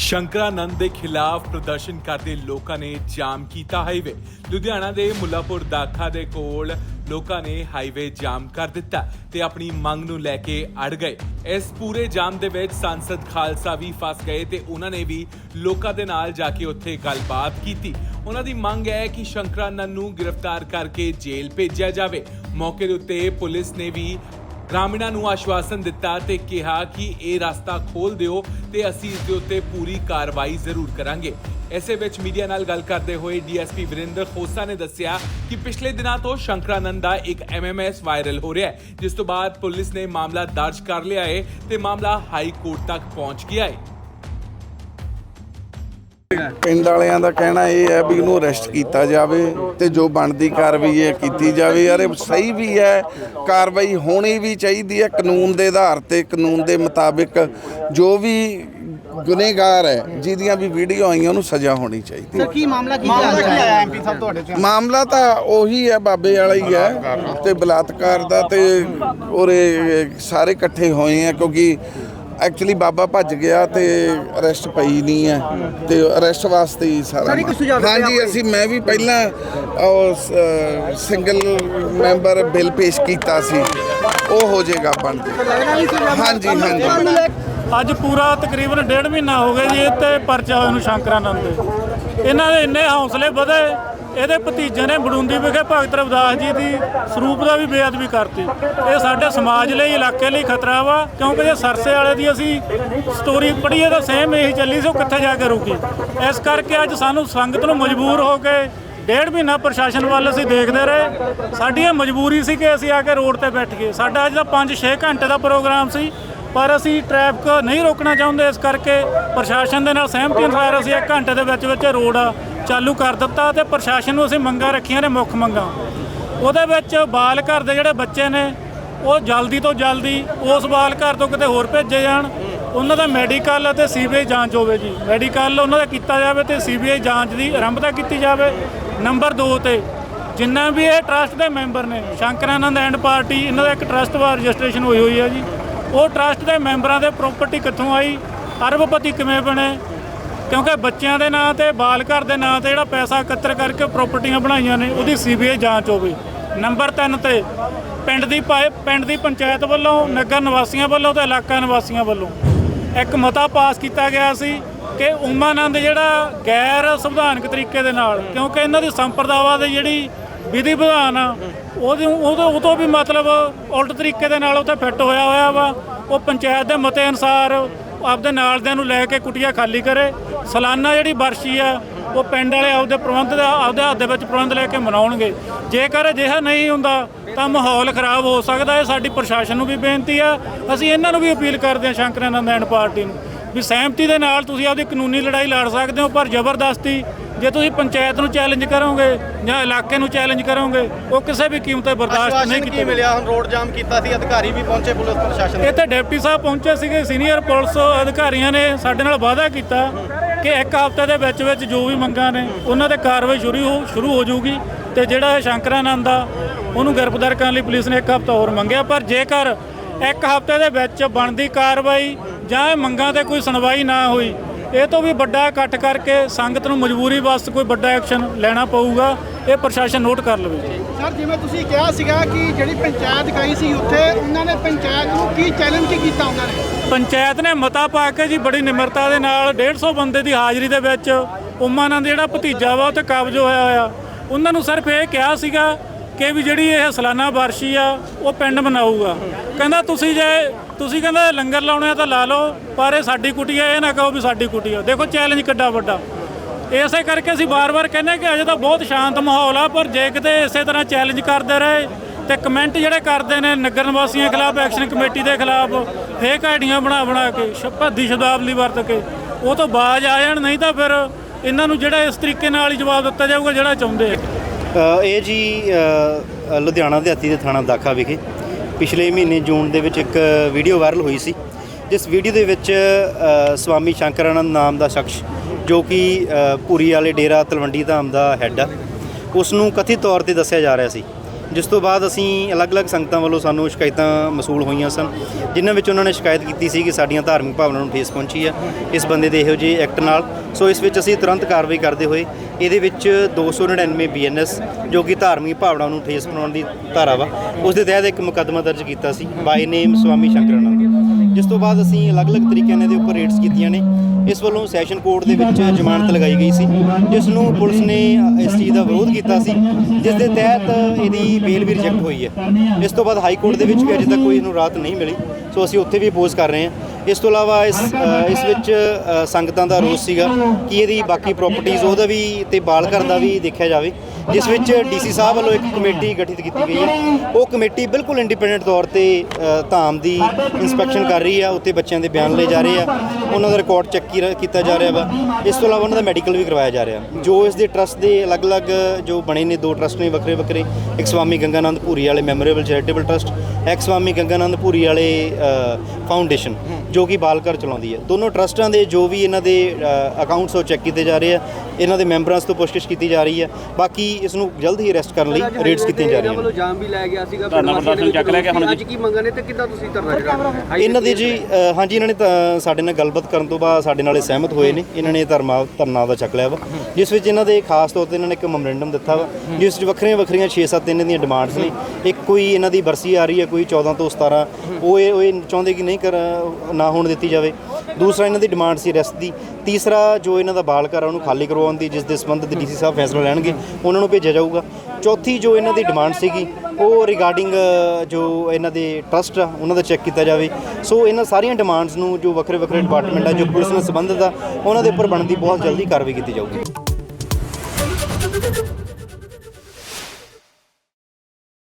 ਸ਼ੰਕਰਾਨੰਦ ਦੇ ਖਿਲਾਫ ਪ੍ਰਦਰਸ਼ਨ ਕਰਦੇ ਲੋਕਾਂ ਨੇ ਜਾਮ ਕੀਤਾ ਹਾਈਵੇ ਲੁਧਿਆਣਾ ਦੇ ਮੁੱਲਾਪੁਰ ਦਾਖਾ ਦੇ ਕੋਲ ਲੋਕਾਂ ਨੇ ਹਾਈਵੇ ਜਾਮ ਕਰ ਦਿੱਤਾ ਤੇ ਆਪਣੀ ਮੰਗ ਨੂੰ ਲੈ ਕੇ ਅੜ ਗਏ। ਇਸ ਪੂਰੇ ਜਾਮ ਦੇ ਵਿੱਚ ਸੰਸਦ ਖਾਲਸਾ ਵੀ ਫਸ ਗਏ ਤੇ ਉਹਨਾਂ ਨੇ ਵੀ ਲੋਕਾਂ ਦੇ ਨਾਲ ਜਾ ਕੇ ਉੱਥੇ ਗੱਲਬਾਤ ਕੀਤੀ। ਉਹਨਾਂ ਦੀ ਮੰਗ ਹੈ ਕਿ ਸ਼ੰਕਰਾਨੰਦ ਨੂੰ ਗ੍ਰਿਫਤਾਰ ਕਰਕੇ ਜੇਲ੍ਹ ਭੇਜਿਆ ਜਾਵੇ। ਮੌਕੇ ਦੇ ਉੱਤੇ ਪੁਲਿਸ ਨੇ ਵੀ ਗ੍ਰਾਮੀਣਾਂ ਨੂੰ ਆਸ਼ਵਾਸਨ ਦਿੱਤਾ ਤੇ ਕਿਹਾ ਕਿ ਇਹ ਰਸਤਾ ਖੋਲ ਦਿਓ ਤੇ ਅਸੀਂ ਇਸ ਦੇ ਉੱਤੇ ਪੂਰੀ ਕਾਰਵਾਈ ਜ਼ਰੂਰ ਕਰਾਂਗੇ। ਐਸੇ ਵਿੱਚ ਮੀਡੀਆ ਨਾਲ ਗੱਲ ਕਰਦੇ ਹੋਏ ਡੀਐਸਪੀ ਵਿਰਿੰਦਰ ਖੋਸਾ ਨੇ ਦੱਸਿਆ ਕਿ ਪਿਛਲੇ ਦਿਨਾਂ ਤੋਂ ਸ਼ੰਕਰਾਨੰਦ ਦਾ ਇੱਕ ਐਮਐਮਐਸ ਵਾਇਰਲ ਹੋ ਰਿਹਾ ਹੈ, ਜਿਸ ਤੋਂ ਬਾਅਦ ਪੁਲਿਸ ਨੇ ਮਾਮਲਾ ਦਰਜ ਕਰ ਲਿਆ ਹੈ ਤੇ ਮਾਮਲਾ ਹਾਈ ਕੋਰਟ ਤੱਕ ਪਹੁੰਚ ਗਿਆ ਹੈ। ਪਿੰਡ ਵਾਲਿਆਂ ਦਾ ਕਹਿਣਾ ਇਹ ਹੈ ਵੀ ਇਹਨੂੰ ਅਰੈਸਟ ਕੀਤਾ ਜਾਵੇ ਤੇ ਜੋ ਬਣਦੀ ਕਾਰਵਾਈ ਹੈ ਕੀਤੀ ਜਾਵੇ। ਯਾਰ ਇਹ ਸਹੀ ਵੀ ਹੈ ਕਾਰਵਾਈ ਹੋਣੀ ਵੀ ਚਾਹੀਦੀ ਹੈ। ਕਾਨੂੰਨ ਦੇ ਆਧਾਰ ਤੇ ਕਾਨੂੰਨ ਦੇ ਮੁਤਾਬਿਕ ਜੋ ਵੀ ਗੁਨੇਗਾਰ ਹੈ ਜਿਹਦੀਆਂ ਵੀ ਵੀਡੀਓ ਆਈਆਂ ਉਹਨੂੰ ਸਜ਼ਾ ਹੋਣੀ ਚਾਹੀਦੀ ਹੈ। ਸਰ ਕੀ ਮਾਮਲਾ ਕੀ ਆਇਆ ਐਮਪੀ ਸਾਹਿਬ ਤੁਹਾਡੇ ਤੇ ਮਾਮਲਾ ਤਾਂ ਉਹੀ ਹੈ ਬਾਬੇ ਵਾਲਾ ਹੀ ਹੈ ਤੇ ਬਲਾਤਕਾਰ ਦਾ ਤੇ ਉਹਰੇ ਸਾਰੇ ਇਕੱਠੇ ਹੋਏ ਆ ਕਿਉਂਕਿ ਐਕਚੁਅਲੀ ਬਾਬਾ ਭੱਜ ਗਿਆ ਤੇ ਅਰੈਸਟ ਪਈ ਨਹੀਂ ਹੈ ਤੇ ਅਰੈਸਟ ਵਾਸਤੇ ਹੀ ਸਾਰਾ ਹਾਂਜੀ ਅਸੀਂ ਮੈਂ ਵੀ ਪਹਿਲਾਂ ਉਹ ਸਿੰਗਲ ਮੈਂਬਰ ਬਿੱਲ ਪੇਸ਼ ਕੀਤਾ ਸੀ। ਉਹ ਹੋ ਜਾਏਗਾ ਬਣਦੇ। ਹਾਂਜੀ ਹਾਂਜੀ। ਅੱਜ ਪੂਰਾ ਤਕਰੀਬਨ ਡੇਢ ਮਹੀਨਾ ਹੋ ਗਿਆ ਜੀ ਇਹ ਤੇ ਪਰਚਾ ਨੂੰ ਸ਼ੰਕਰਾਨੰਦ ਦੇ। ਇਹਨਾਂ ਦੇ ਇੰਨੇ ਹੌਸਲੇ ਵਧੇ। ਇਹਦੇ ਭਤੀਜੇ ਨੇ ਬੜੁੰਦੀ ਵਿਖੇ ਭਗਤ ਰਵਿਦਾਸ ਜੀ ਦੀ ਸਰੂਪ ਦਾ ਵੀ ਬੇਅਦਬੀ ਕਰਤੀ। ਇਹ ਸਾਡੇ ਸਮਾਜ ਲਈ, ਇਲਾਕੇ ਲਈ ਖਤਰਾ ਵਾ, ਕਿਉਂਕਿ ਜੇ ਸਰਸੇ ਵਾਲੇ ਦੀ ਅਸੀਂ ਸਟੋਰੀ ਪੜ੍ਹੀਏ ਤਾਂ ਸੇਮ ਇਹੀ ਚੱਲੀ ਸੀ, ਉਹ ਕਿੱਥੇ ਜਾ ਕੇ ਰੁਕੀ। ਇਸ ਕਰਕੇ ਅੱਜ ਸਾਨੂੰ ਸੰਗਤ ਨੂੰ ਮਜਬੂਰ ਹੋ ਕੇ ਡੇਢ ਮਹੀਨਾ ਪ੍ਰਸ਼ਾਸਨ ਵੱਲ ਅਸੀਂ ਦੇਖਦੇ ਰਹੇ। ਸਾਡੀ ਇਹ ਮਜਬੂਰੀ ਸੀ ਕਿ ਅਸੀਂ ਆ ਕੇ ਰੋਡ ਤੇ ਬੈਠ ਗਏ। ਸਾਡਾ ਅੱਜ ਦਾ 5-6 ਘੰਟੇ ਦਾ ਪ੍ਰੋਗਰਾਮ ਸੀ, ਪਰ ਅਸੀਂ ਟ੍ਰੈਫਿਕ ਨਹੀਂ ਰੋਕਣਾ ਚਾਹੁੰਦੇ। ਇਸ ਕਰਕੇ ਪ੍ਰਸ਼ਾਸਨ ਦੇ ਨਾਲ ਸਹਿਮਤੀ ਅਨੁਸਾਰ ਅਸੀਂ 1 ਘੰਟੇ ਦੇ ਵਿੱਚ ਵਿੱਚ ਰੋਡ ਚਾਲੂ ਕਰ ਦਿੱਤਾ ਤੇ ਪ੍ਰਸ਼ਾਸਨ ਨੂੰ ਅਸੀਂ ਮੰਗਾਂ ਰੱਖੀਆਂ ਨੇ, ਮੁੱਖ ਮੰਗਾਂ। ਉਹਦੇ ਵਿੱਚ ਬਾਲ ਘਰ ਦੇ ਜਿਹੜੇ ਬੱਚੇ ਨੇ, ਉਹ ਜਲਦੀ ਤੋਂ ਜਲਦੀ ਉਸ ਬਾਲ ਘਰ ਤੋਂ ਕਿਤੇ ਹੋਰ ਭੇਜੇ ਜਾਣ। ਉਹਨਾਂ ਦਾ ਮੈਡੀਕਲ ਅਤੇ ਸੀਬੀਆਈ ਜਾਂਚ ਹੋਵੇ ਜੀ। ਮੈਡੀਕਲ ਉਹਨਾਂ ਦਾ ਕੀਤਾ ਜਾਵੇ ਤੇ ਸੀਬੀਆਈ ਜਾਂਚ ਦੀ ਆਰੰਭਤਾ ਕੀਤੀ ਜਾਵੇ। ਨੰਬਰ 2 ਤੇ ਜਿੰਨਾ ਵੀ ਇਹ ਟਰਸਟ ਦੇ ਮੈਂਬਰ ਨੇ ਸ਼ੰਕਰਾਨੰਦ ਐਂਡ ਪਾਰਟੀ, ਇਹਨਾਂ ਦਾ ਇੱਕ ਟਰਸਟ ਵਾਰ ਰਜਿਸਟ੍ਰੇਸ਼ਨ ਹੋਈ ਹੋਈ ਹੈ ਜੀ। ਉਹ ਟਰਸਟ ਦੇ ਮੈਂਬਰਾਂ ਦੇ ਪ੍ਰਾਪਰਟੀ ਕਿੱਥੋਂ ਆਈ, ਅਰਬਪਤੀ ਕਿਵੇਂ ਬਣੇ ਕਿਉਂਕਿ ਬੱਚਿਆਂ ਦੇ ਨਾਂ ਤੇ, ਬਾਲ ਘਰ ਦੇ ਨਾਂ ਤੇ ਜਿਹੜਾ ਪੈਸਾ ਇਕੱਤਰ ਕਰਕੇ ਪ੍ਰਾਪਰਟੀਆਂ ਬਣਾਈਆਂ ਨੇ, ਉਹਦੀ ਸੀਬੀਆਈ ਜਾਂਚ ਹੋਵੇ। ਨੰਬਰ 3 ਤੇ, ਪਿੰਡ ਦੀ ਪਾਏ ਪਿੰਡ ਦੀ ਪੰਚਾਇਤ ਵੱਲੋਂ, ਨਗਰ ਨਿਵਾਸੀਆਂ ਵੱਲੋਂ ਤੇ ਇਲਾਕਾ ਨਿਵਾਸੀਆਂ ਵੱਲੋਂ ਇੱਕ ਮਤਾ ਪਾਸ ਕੀਤਾ ਗਿਆ ਸੀ ਕਿ ਉਮਾਨੰਦ ਜਿਹੜਾ ਗੈਰ ਸੰਵਿਧਾਨਕ ਤਰੀਕੇ ਦੇ ਨਾਲ, ਕਿਉਂਕਿ ਇਹਨਾਂ ਦੀ ਸੰਪਰਦਾਵਾ ਦੀ ਜਿਹੜੀ ਵਿਧੀ ਵਿਧਾਨ ਆ, ਉਹਦੇ ਉਹਦੇ ਉਹ ਤੋਂ ਵੀ ਮਤਲਬ ਉਲਟ ਤਰੀਕੇ ਦੇ ਨਾਲ ਉੱਥੇ ਫਿੱਟ ਹੋਇਆ ਹੋਇਆ ਵਾ। ਉਹ ਪੰਚਾਇਤ ਦੇ ਮਤੇ ਅਨੁਸਾਰ ਆਪਦੇ ਨਾਲ ਦਿਆਂ ਨੂੰ ਲੈ ਕੇ ਕੁਟੀਆਂ ਖਾਲੀ ਕਰੇ। ਸਾਲਾਨਾ ਜਿਹੜੀ ਵਰਸ਼ੀ ਆ ਉਹ ਪਿੰਡ ਵਾਲੇ ਆਪਦੇ ਪ੍ਰਬੰਧ ਦਾ ਆਪਦੇ ਹੱਥ ਦੇ ਵਿੱਚ ਪ੍ਰਬੰਧ ਲੈ ਕੇ ਮਨਾਉਣਗੇ। ਜੇਕਰ ਅਜਿਹਾ ਨਹੀਂ ਹੁੰਦਾ ਤਾਂ ਮਾਹੌਲ ਖਰਾਬ ਹੋ ਸਕਦਾ ਹੈ। ਸਾਡੀ ਪ੍ਰਸ਼ਾਸਨ ਨੂੰ ਵੀ ਬੇਨਤੀ ਆ ਅਸੀਂ ਇਹਨਾਂ ਨੂੰ ਵੀ ਅਪੀਲ ਕਰਦੇ ਹਾਂ ਸ਼ੰਕਰਾਨੰਦ ਐਂਡ ਪਾਰਟੀ ਨੂੰ ਵੀ ਸਹਿਮਤੀ ਦੇ ਨਾਲ ਤੁਸੀਂ ਆਪਦੀ ਕਾਨੂੰਨੀ ਲੜਾਈ ਲੜ ਸਕਦੇ ਹੋ ਪਰ ਜ਼ਬਰਦਸਤੀ ਜੇ ਤੁਸੀਂ ਪੰਚਾਇਤ ਨੂੰ ਚੈਲੰਜ ਕਰੋਗੇ ਜਾਂ ਇਲਾਕੇ ਨੂੰ ਚੈਲੰਜ ਕਰੋਗੇ ਉਹ ਕਿਸੇ ਵੀ ਕੀਮਤ ਤੇ ਬਰਦਾਸ਼ਤ ਨਹੀਂ ਕੀਤੀ ਮਿਲਿਆ? ਹੁਣ ਰੋਡ ਜਾਮ ਕੀਤਾ ਸੀ ਅਧਿਕਾਰੀ ਵੀ ਪਹੁੰਚੇ ਪੁਲਿਸ ਪ੍ਰਸ਼ਾਸਨ ਇੱਥੇ ਡਿਪਟੀ ਸਾਹਿਬ ਪਹੁੰਚੇ ਸੀਗੇ ਸੀਨੀਅਰ ਪੁਲਿਸ ਅਧਿਕਾਰੀਆਂ ਨੇ ਸਾਡੇ ਨਾਲ ਵਾਅਦਾ ਕੀਤਾ। ਕਿ ਇੱਕ ਹਫ਼ਤੇ ਦੇ ਵਿੱਚ ਵਿੱਚ ਜੋ ਵੀ ਮੰਗਾਂ ਨੇ, ਉਹਨਾਂ ਤੇ ਕਾਰਵਾਈ ਸ਼ੁਰੂ ਹੋ ਸ਼ੁਰੂ ਹੋ ਜਾਊਗੀ ਤੇ ਜਿਹੜਾ ਇਹ ਸ਼ੰਕਰਾਨੰਦ ਆ, ਉਹਨੂੰ ਗ੍ਰਿਫਤਾਰ ਕਰਨ ਲਈ ਪੁਲਿਸ ਨੇ ਇੱਕ ਹਫ਼ਤਾ ਹੋਰ ਮੰਗਿਆ। ਪਰ ਜੇਕਰ ਇੱਕ ਹਫ਼ਤੇ ਦੇ ਵਿੱਚ ਬਣਦੀ ਕਾਰਵਾਈ ਜਾਂ ਇਹ ਮੰਗਾਂ ਤੇ ਕੋਈ ਸੁਣਵਾਈ ਨਾ ਹੋਈ, ਇਹ ਤੋਂ ਵੀ ਵੱਡਾ ਇਕੱਠ ਕਰਕੇ ਸੰਗਤ ਨੂੰ ਮਜਬੂਰੀ ਵਾਸਤੇ ਕੋਈ ਵੱਡਾ ਐਕਸ਼ਨ ਲੈਣਾ ਪਊਗਾ, ਇਹ ਪ੍ਰਸ਼ਾਸਨ ਨੋਟ ਕਰ ਲਵੇ। ਸਰ, ਜਿਵੇਂ ਤੁਸੀਂ ਕਿਹਾ ਸੀਗਾ ਕਿ ਜਿਹੜੀ ਪੰਚਾਇਤ ਗਈ ਸੀ ਉੱਥੇ, ਉਹਨਾਂ ਨੇ ਪੰਚਾਇਤ ਨੂੰ ਕੀ ਚੈਲੰਜ ਕੀਤਾ ਉਹਨਾਂ ਨੇ? ਪੰਚਾਇਤ ਨੇ ਮਤਾ ਪਾ ਕੇ ਜੀ ਬੜੀ ਨਿਮਰਤਾ ਦੇ ਨਾਲ 150 ਬੰਦੇ ਦੀ ਹਾਜ਼ਰੀ ਦੇ ਵਿੱਚ ਉਮਾਨੰਦ ਜਿਹੜਾ ਭਤੀਜਾ ਵਾ ਉਹ ਤੇ ਕਾਬਜ਼ ਹੋਇਆ ਹੋਇਆ। ਉਹਨਾਂ ਨੂੰ ਸਿਰਫ ਇਹ ਕਿਹਾ ਸੀਗਾ ਕਿ ਵੀ ਜਿਹੜੀ ਇਹ ਸਾਲਾਨਾ ਬਾਰਸ਼ੀ ਆ, ਉਹ ਪਿੰਡ ਮਨਾਊਗਾ। ਕਹਿੰਦਾ, ਤੁਸੀਂ ਜੇ ਤੁਸੀਂ ਕਹਿੰਦਾ, ਲੰਗਰ ਲਾਉਣੇ ਆ ਤਾਂ ਲਾ ਲਓ, ਪਰ ਇਹ ਸਾਡੀ ਕੁਟੀ ਆ, ਇਹ ਨਾ ਕਹੋ ਵੀ ਸਾਡੀ ਕੁਟੀ ਆ। ਦੇਖੋ, ਚੈਲੰਜ ਕਿੱਡਾ ਵੱਡਾ। ਇਸੇ ਕਰਕੇ ਅਸੀਂ ਵਾਰ-ਵਾਰ ਕਹਿੰਦੇ ਕਿ ਅਜੇ ਤਾਂ ਬਹੁਤ ਸ਼ਾਂਤ ਮਾਹੌਲ ਆ, ਪਰ ਜੇ ਕਿਤੇ ਇਸੇ ਤਰ੍ਹਾਂ ਚੈਲੰਜ ਕਰਦੇ ਰਹੇ ਤੇ ਕਮੈਂਟ ਜਿਹੜੇ ਕਰਦੇ ਨੇ ਨਗਰ ਨਿਵਾਸੀਆਂ ਖਿਲਾਫ ਐਕਸ਼ਨ ਕਮੇਟੀ ਦੇ ਖਿਲਾਫ ਫੇਕ ਆਈਡੀਆਂ ਬਣਾ ਬਣਾ ਕੇ ਸ਼ਬਦੀ ਸ਼ਬਦਾਵਲੀ ਵਰਤ ਕੇ ਉਹ ਤੋਂ ਬਾਜ ਆ ਜਾਣ ਨਹੀਂ ਤਾਂ ਫਿਰ ਇਹਨਾਂ ਨੂੰ ਜਿਹੜਾ ਇਸ ਤਰੀਕੇ ਨਾਲ ਹੀ ਜਵਾਬ ਦਿੱਤਾ ਜਾਊਗਾ ਜਿਹੜਾ ਚਾਹੁੰਦੇ ਆ। ਇਹ ਜੀ ਲੁਧਿਆਣਾ ਦੇ ਦੇ ਥਾਣਾ ਦਾਖਾ ਵਿਖੇ ਪਿਛਲੇ ਮਹੀਨੇ ਜੂਨ ਦੇ ਵਿੱਚ ਇੱਕ ਵੀਡੀਓ ਵਾਇਰਲ ਹੋਈ ਸੀ ਜਿਸ ਵੀਡੀਓ ਦੇ ਵਿੱਚ ਸਵਾਮੀ ਸ਼ੰਕਰਾਨੰਦ ਨਾਮ ਦਾ ਸ਼ਖਸ ਜੋ ਕਿ ਅ, ਵਾਲੇ ਡੇਰਾ ਤਲਵੰਡੀ ਧਾਮ ਦਾ ਹੈੱਡ ਆ ਉਸ ਨੂੰ ਕਥਿਤ ਤੌਰ ਤੇ ਦੱਸਿਆ ਜਾ ਰਿਹਾ ਸੀ। ਜਿਸ ਤੋਂ ਬਾਅਦ ਅਸੀਂ ਅਲੱਗ-ਅਲੱਗ ਸੰਗਤਾਂ ਵੱਲੋਂ ਸਾਨੂੰ ਸ਼ਿਕਾਇਤਾਂ ਮਸੂਲ ਹੋਈਆਂ ਸਨ, ਜਿਨ੍ਹਾਂ ਵਿੱਚ ਉਹਨਾਂ ਨੇ ਸ਼ਿਕਾਇਤ ਕੀਤੀ ਸੀ ਕਿ ਸਾਡੀਆਂ ਧਾਰਮਿਕ ਭਾਵਨਾਵਾਂ ਨੂੰ ਠੇਸ ਪਹੁੰਚੀ ਹੈ। ਇਸ ਬੰਦੇ ਦੇ ਇਹੋ ਜਿਹੇ ਐਕਟ ਨਾਲ। ਸੋ ਇਸ ਵਿੱਚ ਅਸੀਂ ਤੁਰੰਤ ਕਾਰਵਾਈ ਕਰਦੇ ਹੋਏ ਇਹਦੇ ਵਿੱਚ 299 ਬੀਐਨਐਸ ਜੋ ਕਿ ਧਾਰਮਿਕ ਭਾਵਨਾ ਨੂੰ ਠੇਸ ਪਹੁੰਚਾਉਣ ਦੀ ਧਾਰਾ ਵਾ, ਉਸ ਦੇ ਤਹਿਤ ਇੱਕ ਮੁਕੱਦਮਾ ਦਰਜ ਕੀਤਾ ਸੀ ਬਾਈ ਨੇਮ ਸਵਾਮੀ ਸ਼ੰਕਰਾਨੰਦ। ਜਿਸ ਤੋਂ ਬਾਅਦ ਅਸੀਂ ਅਲੱਗ-ਅਲੱਗ ਤਰੀਕਿਆਂ ਨਾਲ ਇਹਦੇ ਉੱਪਰ ਰੇਡਸ ਕੀਤੀਆਂ ਨੇ। ਇਸ ਵੱਲੋਂ ਸੈਸ਼ਨ ਕੋਰਟ ਦੇ ਵਿੱਚ ਜ਼ਮਾਨਤ ਲਗਾਈ ਗਈ ਸੀ, ਜਿਸ ਨੂੰ ਪੁਲਿਸ ਨੇ ਇਸ ਚੀਜ਼ ਦਾ ਵਿਰੋਧ ਕੀਤਾ ਸੀ, ਜਿਸ ਦੇ ਤਹਿਤ ਇਹਦੀ ਬੇਲ ਵੀ ਰਿਜੈਕਟ ਹੋਈ ਹੈ। ਇਸ ਤੋਂ ਬਾਅਦ ਹਾਈ ਕੋਰਟ ਦੇ ਵਿੱਚ ਵੀ ਅਜੇ ਤੱਕ ਕੋਈ ਇਹਨੂੰ ਰਾਹਤ ਨਹੀਂ ਮਿਲੀ, ਸੋ ਅਸੀਂ ਉੱਥੇ ਵੀ ਅਪੋਜ਼ ਕਰ ਰਹੇ ਹਾਂ। ਇਸ ਤੋਂ ਇਲਾਵਾ ਇਸ ਇਸ ਵਿੱਚ ਸੰਗਤਾਂ ਦਾ ਰੋਸ ਸੀਗਾ ਕਿ ਇਹਦੀ ਬਾਕੀ ਪ੍ਰਾਪਰਟੀਆਂ ਉਹਦਾ ਵੀ ਤੇ ਬਾਲ ਘਰ ਦਾ ਵੀ ਦੇਖਿਆ ਜਾਵੇ। ਜਿਸ ਵਿੱਚ ਡੀਸੀ ਸਾਹਿਬ ਵੱਲੋਂ ਇੱਕ ਕਮੇਟੀ ਗਠਿਤ ਕੀਤੀ ਗਈ ਹੈ। ਉਹ ਕਮੇਟੀ ਬਿਲਕੁਲ ਇੰਡੀਪੈਂਡੈਂਟ ਤੌਰ ਤੇ ਧਾਮ ਦੀ ਇਨਸਪੈਕਸ਼ਨ ਕਰ ਰਹੀ ਆ ਉੱਤੇ ਬੱਚਿਆਂ ਦੇ ਬਿਆਨ ਲਏ ਜਾ ਰਹੇ ਆ। ਉਹਨਾਂ ਦਾ ਰਿਕਾਰਡ ਚੈੱਕ ਕੀਤਾ ਜਾ ਰਿਹਾ ਵਾ। ਇਸ ਤੋਂ ਇਲਾਵਾ ਉਹਨਾਂ ਦਾ ਮੈਡੀਕਲ ਵੀ ਕਰਵਾਇਆ ਜਾ ਰਿਹਾ। ਜੋ ਇਸ ਦੇ ਟਰਸਟ ਦੇ ਅਲੱਗ-ਅਲੱਗ ਜੋ ਬਣੇ ਨੇ, ਦੋ ਟਰਸਟ ਨੇ ਵੱਖਰੇ ਵੱਖਰੇ ਇੱਕ ਸਵਾਮੀ ਗੰਗਾਨੰਦ ਭੂਰੀ ਵਾਲੇ ਮੈਮੋਰੀਅਲ ਚੈਰੀਟੇਬਲ ਟਰਸਟ ਇੱਕ ਸਵਾਮੀ ਗੰਗਾਨੰਦ ਭੂਰੀ ਵਾਲੇ ਫਾਊਂਡੇਸ਼ਨ ਜੋ ਕਿ ਬਾਲਕਰ ਚਲਾਉਂਦੀ ਹੈ। ਦੋਨੋਂ ਟਰਸਟਾਂ ਦੇ ਜੋ ਵੀ ਇਹਨਾਂ ਦੇ ਅਕਾਊਂਟਸ ਉਹ ਚੈੱਕ ਕੀਤੇ ਜਾ ਰਹੇ ਆ ਇਹਨਾਂ ਦੇ ਮੈਂਬਰਾਂ ਤੋਂ ਪੁੱਛਗਿੱਛ ਕੀਤੀ ਜਾ ਰਹੀ ਹੈ। ਬਾਕੀ ਇਸ ਨੂੰ ਜਲਦ ਹੀ ਅਰੈਸਟ ਕਰਨ ਲਈ ਰੇਡਸ ਕੀਤੀਆਂ ਜਾ ਰਹੀਆਂ ਵੱਲੋਂ ਜਾਮ ਵੀ ਲੈ ਗਿਆ ਸੀਗਾ ਧਰਨਾ ਪ੍ਰਦਰਸ਼ਨ ਚੱਕ ਲੈ ਕੇ ਹੁਣ ਅੱਜ ਕੀ ਮੰਗਾਂ ਨੇ ਤੇ ਕਿੱਦਾਂ ਤੁਸੀਂ ਧਰਨਾ ਜਿਹੜਾ ਇਹਨਾਂ ਦੀ ਜੀ ਹਾਂਜੀ ਇਹਨਾਂ ਨੇ ਤਾਂ ਸਾਡੇ ਨਾਲ ਗੱਲਬਾਤ ਕਰਨ ਤੋਂ ਬਾਅਦ ਸਾਡੇ ਨਾਲ ਇਹ ਸਹਿਮਤ ਹੋਏ ਨੇ। ਇਹਨਾਂ ਨੇ ਧਰਮਾ ਧਰਨਾ ਦਾ ਚੱਕ ਲਿਆ ਵਾ। ਜਿਸ ਵਿੱਚ ਇਹਨਾਂ ਦੇ ਖਾਸ ਤੌਰ ਤੇ ਇਹਨਾਂ ਨੇ ਇੱਕ ਮੈਮੋਰੈਂਡਮ ਦਿੱਤਾ ਵਾ ਜਿਸ ਵਿੱਚ ਵੱਖਰੀਆਂ ਵੱਖਰੀਆਂ 6-7 ਇਹਨਾਂ ਦੀਆਂ ਡਿਮਾਂਡਸ ਨੇ। ਇੱਕ ਕੋਈ ਇਹਨਾਂ ਦੀ ਬਰਸੀ ਆ ਰਹੀ ਹੈ ਕੋਈ 14 ਤੋਂ 17 ਉਹ ਇਹ ਉਹ ਇਹ ਚਾਹੁੰਦੇ ਕਿ ਨਹੀਂ ਕਰ ਨਾ ਹੋਣ ਦਿੱਤੀ ਜਾਵੇ। ਦੂਸਰਾ ਇਹਨਾਂ ਦੀ ਡਿਮਾਂਡ ਸੀ ਰੈਸਟ ਦੀ। ਤੀਸਰਾ ਜੋ ਇਹਨਾਂ ਦਾ ਬਾਲ ਘਰ ਆ, ਉਹਨੂੰ ਖਾਲੀ ਕਰਵਾਉਣ ਦੀ, ਜਿਸ ਦੇ ਸੰਬੰਧਿਤ ਤੇ ਡੀਸੀ ਸਾਹਿਬ ਫੈਸਲਾ ਲੈਣਗੇ, ਉਹਨਾਂ ਨੂੰ ਭੇਜਿਆ ਜਾਊਗਾ। ਚੌਥੀ ਜੋ ਇਹਨਾਂ ਦੀ ਡਿਮਾਂਡ ਸੀਗੀ, ਉਹ ਰਿਗਾਰਡਿੰਗ ਜੋ ਇਹਨਾਂ ਦੇ ਟਰਸਟ ਆ, ਉਹਨਾਂ ਦਾ ਚੈੱਕ ਕੀਤਾ ਜਾਵੇ। ਸੋ ਇਹਨਾਂ ਸਾਰੀਆਂ ਡਿਮਾਂਡਸ ਨੂੰ ਜੋ ਵੱਖਰੇ ਵੱਖਰੇ ਡਿਪਾਰਟਮੈਂਟ ਆ, ਜੋ ਪੁਲਿਸ ਨਾਲ ਸੰਬੰਧਿਤ ਆ, ਉਹਨਾਂ ਦੇ ਉੱਪਰ ਬਣਦੀ ਬਹੁਤ ਜਲਦੀ ਕਾਰਵਾਈ ਕੀਤੀ ਜਾਊਗੀ।